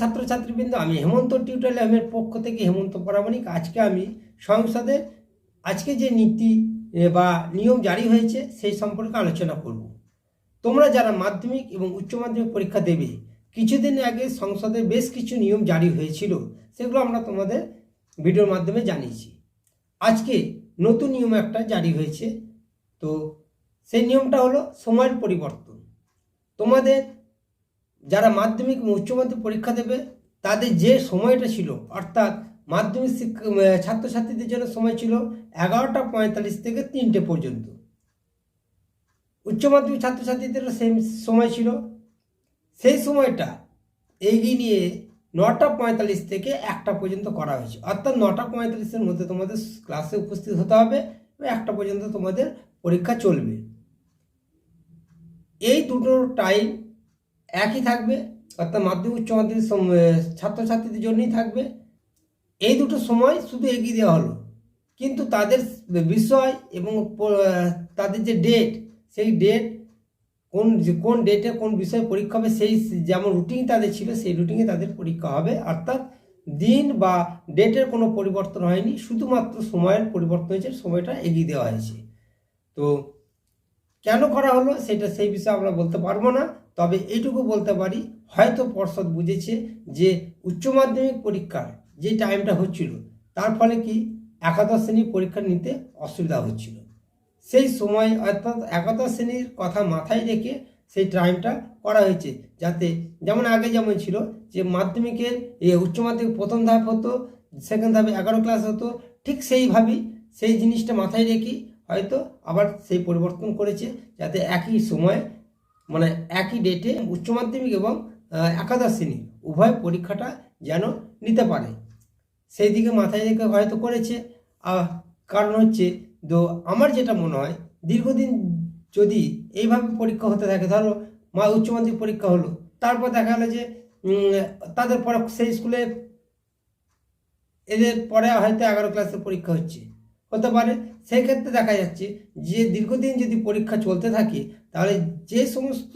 ছাত্রছাত্রীবৃন্দ, আমি হেমন্ত টিউটোরিয়ালের পক্ষ থেকে হেমন্ত পরামানিক আজকে আমি সংসদে আজকে যে নীতি বা নিয়ম জারি হয়েছে সেই সম্পর্কে আলোচনা করব। তোমরা যারা মাধ্যমিক এবং উচ্চ মাধ্যমিক পরীক্ষা দেবে, কিছুদিন আগে সংসদে বেশ কিছু নিয়ম জারি হয়েছিল, সেগুলো আমরা তোমাদের ভিডিওর মাধ্যমে জানিয়েছি। আজকে নতুন নিয়ম একটা জারি হয়েছে, তো সেই নিয়মটা হলো সময়ের পরিবর্তন। তোমাদের যারা মাধ্যমিক এবং উচ্চ মাধ্যমিক পরীক্ষা দেবে, তাদের যে সময়টা ছিল, অর্থাৎ মাধ্যমিক শিক্ষা ছাত্রছাত্রীদের জন্য সময় ছিল এগারোটা পঁয়তাল্লিশ থেকে তিনটে পর্যন্ত। উচ্চ মাধ্যমিক ছাত্রছাত্রীদেরও সেম সময় ছিল। সেই সময়টা এগিয়ে নিয়ে নটা পঁয়তাল্লিশ থেকে একটা পর্যন্ত করা হয়েছে। অর্থাৎ নটা পঁয়তাল্লিশের মধ্যে তোমাদের ক্লাসে উপস্থিত হতে হবে একটা পর্যন্ত তোমাদের পরীক্ষা চলবে। এই দুটো টাইম একই থাকবে, অর্থাৎ মাধ্যমিক, উচ্চ মাধ্যমিক ছাত্রছাত্রীদের জন্যই থাকবে। এই দুটো সময় শুধু এগিয়ে দেওয়া হলো। কিন্তু তাদের বিষয় এবং তাদের যে ডেট সেই ডেট কোন কোন ডেটে কোন বিষয়ে পরীক্ষা হবে, সেই যেমন রুটিন তাদের ছিল, সেই রুটিনে তাদের পরীক্ষা হবে। অর্থাৎ দিন বা ডেটের কোনো পরিবর্তন হয়নি, শুধুমাত্র সময়ের পরিবর্তন হয়েছে, সময়টা এগিয়ে দেওয়া হয়েছে। তো কেন করা হলো, সেটা সেই বিষয়ে আমরা বলতে পারব না। তবে এইটুকু বলতে পারি, হয়তো পর্ষদ বুঝেছে যে উচ্চ মাধ্যমিক পরীক্ষার যে টাইমটা হচ্ছিল, তার ফলে কি একাদশ শ্রেণির পরীক্ষা নিতে অসুবিধা হচ্ছিল। সেই সময় অর্থাৎ একাদশ শ্রেণির কথা মাথায় রেখে সেই টাইমটা করা হয়েছে, যাতে যেমন আগে যেমন ছিল যে মাধ্যমিকের এ উচ্চ মাধ্যমিক প্রথম ধাপ হতো সেকেন্ড ধাপে এগারো ক্লাস হতো, ঠিক সেইভাবেই সেই জিনিসটা মাথায় রেখে হয়তো আবার সেই পরিবর্তন করেছে, যাতে একই সময়ে মানে একই ডেটে উচ্চ মাধ্যমিক এবং একাদশ শ্রেণি উভয় পরীক্ষাটা যেন নিতে পারে। সেই দিকে মাথায় রেখে হয়তো করেছে। আহ, কারণ হচ্ছে তো আমার যেটা মনে হয় দীর্ঘদিন যদি এইভাবে পরীক্ষা হতে থাকে ধরো মা উচ্চ মাধ্যমিক পরীক্ষা হলো তারপর দেখা গেলো যে তাদের পরে সেই স্কুলে এদের পরে হয়তো এগারো ক্লাসের পরীক্ষা হচ্ছে। হতে পারে সেই ক্ষেত্রে দেখা যাচ্ছে যে দীর্ঘদিন যদি পরীক্ষা চলতে থাকে, তাহলে যে সমস্ত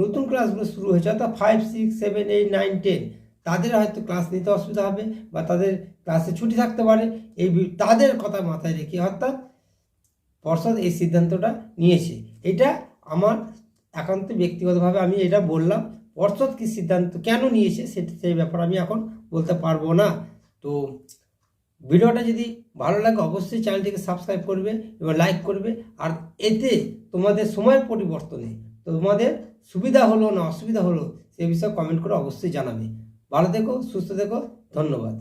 নতুন ক্লাসগুলো শুরু হয়েছে, অর্থাৎ five six seven eight nine ten তাদের হয়তো ক্লাস নিতে অসুবিধা হবে বা তাদের ক্লাসে ছুটি থাকতে পারে। এই তাদের কথা মাথায় রেখে অর্থাৎ পর্ষদ এই সিদ্ধান্তটা নিয়েছে। এটা আমার একান্ত ব্যক্তিগতভাবে আমি এটা বললাম, পর্ষদ কি সিদ্ধান্ত কেন নিয়েছে সেটা সেই ব্যাপারে আমি এখন বলতে পারব না। তো ভিডিওটা যদি ভালো লাগে, অবশ্যই চ্যানেলটিকে সাবস্ক্রাইব করবে এবং লাইক করবে। আর এতে তোমাদের সময়ের পরিবর্তনে তোমাদের সুবিধা হলো না অসুবিধা হলো, সে বিষয়ে কমেন্ট করে অবশ্যই জানাবে। ভালো থেকো, সুস্থ থেকো, ধন্যবাদ।